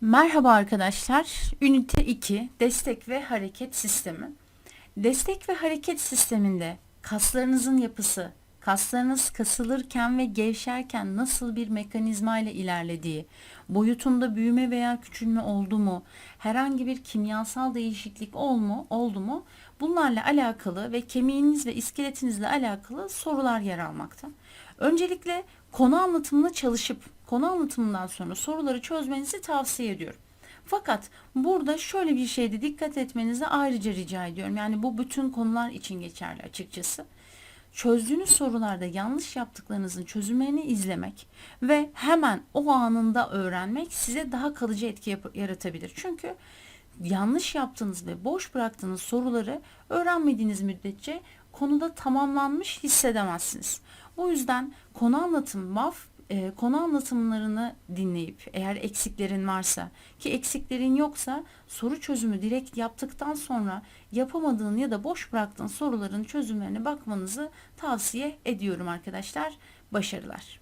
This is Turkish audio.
Merhaba arkadaşlar. Ünite 2 destek ve hareket sistemi. Destek ve hareket sisteminde kaslarınızın yapısı, kaslarınız kasılırken ve gevşerken nasıl bir mekanizma ile ilerlediği, boyutunda büyüme veya küçülme oldu mu, herhangi bir kimyasal değişiklik ol mu, oldu mu bunlarla alakalı ve kemiğiniz ve iskeletinizle alakalı sorular yer almakta. Öncelikle konu anlatımını çalışıp konu anlatımından sonra soruları çözmenizi tavsiye ediyorum. Fakat burada şöyle bir şeyde dikkat etmenizi ayrıca rica ediyorum. Yani bu bütün konular için geçerli açıkçası. Çözdüğünüz sorularda yanlış yaptıklarınızın çözümlerini izlemek ve hemen o anında öğrenmek size daha kalıcı etki yaratabilir. Çünkü yanlış yaptığınız ve boş bıraktığınız soruları öğrenmediğiniz müddetçe konuda tamamlanmış hissedemezsiniz. Bu yüzden konu anlatım MAF e, konu anlatımlarını dinleyip eğer eksiklerin varsa ki eksiklerin yoksa soru çözümü direkt yaptıktan sonra yapamadığın ya da boş bıraktığın soruların çözümlerine bakmanızı tavsiye ediyorum arkadaşlar. Başarılar.